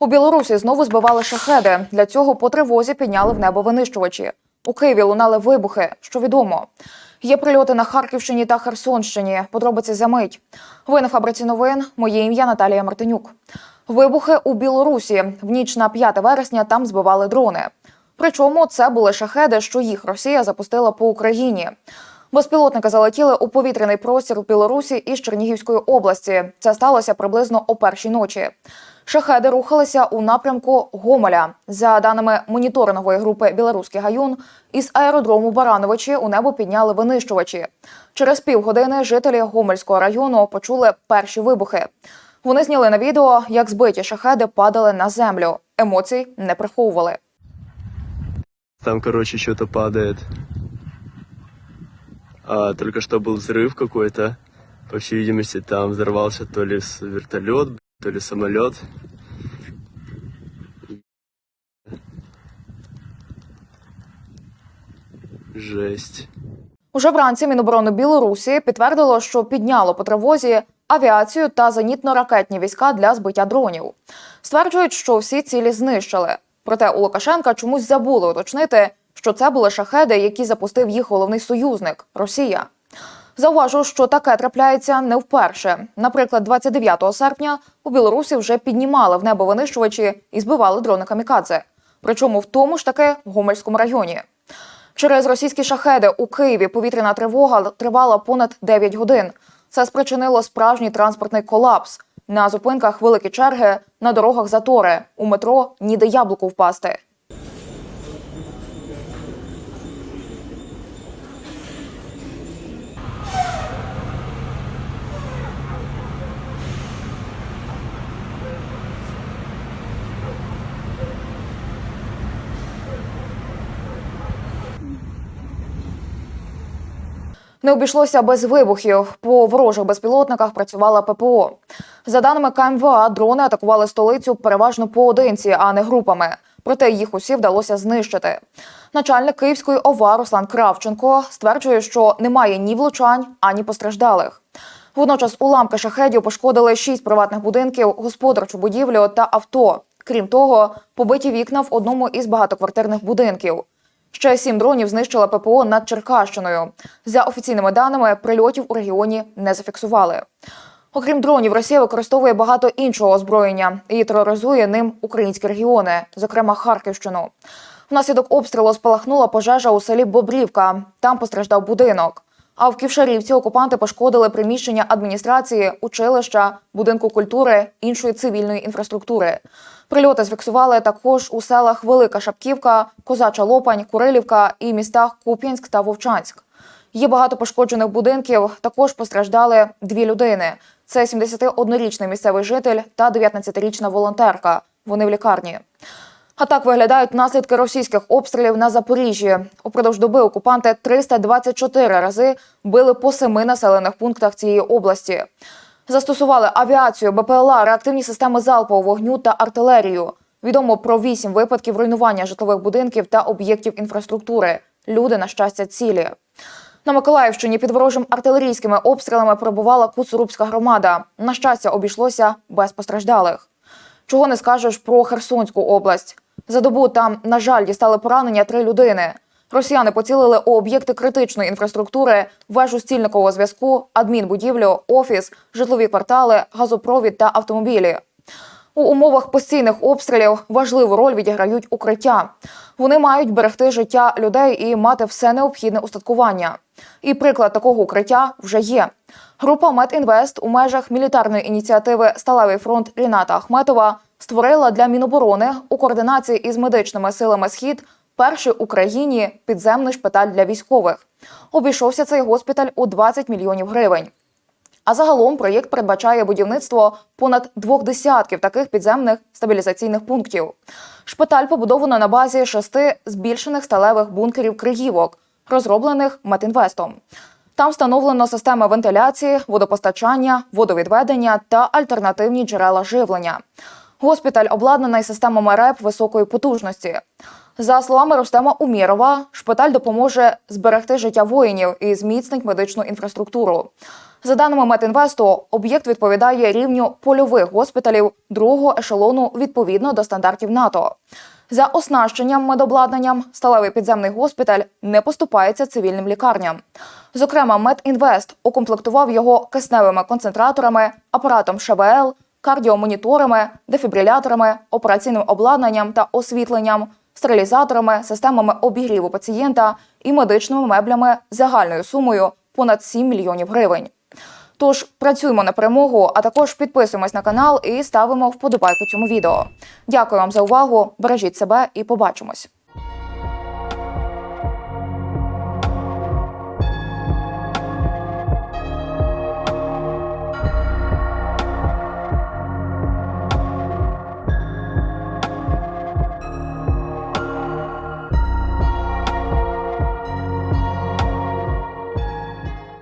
У Білорусі знову збивали шахеди. Для цього по тривозі підняли в небо винищувачі. У Києві лунали вибухи, що відомо. Є прильоти на Харківщині та Херсонщині. Подробиці за мить. Ви на фабриці новин. Моє ім'я Наталія Мартинюк. Вибухи у Білорусі. В ніч на 5 вересня там збивали дрони. Причому це були шахеди, що їх Росія запустила по Україні. Безпілотники залетіли у повітряний простір у Білорусі із Чернігівської області. Це сталося приблизно о першій ночі. Шахеди рухалися у напрямку Гомеля. За даними моніторингової групи Білоруський гаюн, із аеродрому Барановичі у небо підняли винищувачі. Через півгодини жителі Гомельського району почули перші вибухи. Вони зняли на відео, як збиті шахеди падали на землю. Емоцій не приховували. Там, короче, что-то падает. А, только что был взрыв какой-то. По всей видимости, там взорвался то ли вертолет, то ли самолет. Жесть. Уже вранці Міноборони Білорусі підтвердило, що підняло по тривозі авіацію та зенітно-ракетні війська для збиття дронів. Стверджують, що всі цілі знищили. Проте у Лукашенка чомусь забули уточнити, що це були шахеди, які запустив їх головний союзник Росія. Зауважу, що таке трапляється не вперше. Наприклад, 29 серпня у Білорусі вже піднімали в небо винищувачі і збивали дрони камікадзе. Причому в тому ж таки Гомельському районі. Через російські шахеди у Києві повітряна тривога тривала понад 9 годин. Це спричинило справжній транспортний колапс. На зупинках великі черги, на дорогах затори, у метро ніде яблуку впасти. Не обійшлося без вибухів. По ворожих безпілотниках працювала ППО. За даними КМВА, дрони атакували столицю переважно поодинці, а не групами. Проте їх усі вдалося знищити. Начальник Київської ОВА Руслан Кравченко стверджує, що немає ні влучань, ані постраждалих. Водночас уламки шахедів пошкодили шість приватних будинків, господарчу будівлю та авто. Крім того, побиті вікна в одному із багатоквартирних будинків. Ще сім дронів знищила ППО над Черкащиною. За офіційними даними, прильотів у регіоні не зафіксували. Окрім дронів, Росія використовує багато іншого озброєння і тероризує ним українські регіони, зокрема Харківщину. Внаслідок обстрілу спалахнула пожежа у селі Бобрівка. Там постраждав будинок. А в Ківшарівці окупанти пошкодили приміщення адміністрації, училища, будинку культури, іншої цивільної інфраструктури. Прильоти зфіксували також у селах Велика Шапківка, Козача Лопань, Курилівка і містах Куп'янськ та Вовчанськ. Є багато пошкоджених будинків. Також постраждали дві людини. Це 71-річний місцевий житель та 19-річна волонтерка. Вони в лікарні. А так виглядають наслідки російських обстрілів на Запоріжжі. Упродовж доби окупанти 324 рази били по семи населених пунктах цієї області. Застосували авіацію, БПЛА, реактивні системи залпового вогню та артилерію. Відомо про вісім випадків руйнування житлових будинків та об'єктів інфраструктури. Люди, на щастя, цілі. На Миколаївщині під ворожим артилерійськими обстрілами перебувала Куцурубська громада. На щастя, обійшлося без постраждалих. Чого не скажеш про Херсонську область. За добу там, на жаль, дістали поранення три людини. Росіяни поцілили у об'єкти критичної інфраструктури, вежу стільникового зв'язку, адмінбудівлю, офіс, житлові квартали, газопровід та автомобілі. У умовах постійних обстрілів важливу роль відіграють укриття. Вони мають берегти життя людей і мати все необхідне устаткування. І приклад такого укриття вже є. Група Медінвест у межах мілітарної ініціативи Сталевий фронт Ріната Ахметова створила для Міноборони у координації із медичними силами Схід перший в Україні підземний шпиталь для військових. Обійшовся цей госпіталь у 20 мільйонів гривень. А загалом проєкт передбачає будівництво понад двох десятків таких підземних стабілізаційних пунктів. Шпиталь побудовано на базі шести збільшених сталевих бункерів криївок, розроблених Метінвестом. Там встановлено системи вентиляції, водопостачання, водовідведення та альтернативні джерела живлення. Госпіталь обладнаний системами РЕП високої потужності. За словами Рустема Умірова, шпиталь допоможе зберегти життя воїнів і зміцнить медичну інфраструктуру. За даними Метінвесту, об'єкт відповідає рівню польових госпіталів другого ешелону відповідно до стандартів НАТО. За оснащенням медобладнанням сталевий підземний госпіталь не поступається цивільним лікарням. Зокрема, Медінвест укомплектував його кисневими концентраторами, апаратом ШВЛ, кардіомоніторами, дефібриляторами, операційним обладнанням та освітленням, стерилізаторами, системами обігріву пацієнта і медичними меблями загальною сумою понад 7 мільйонів гривень. Тож працюємо на перемогу, а також підписуємось на канал і ставимо вподобайку цьому відео. Дякую вам за увагу. Бережіть себе і побачимось.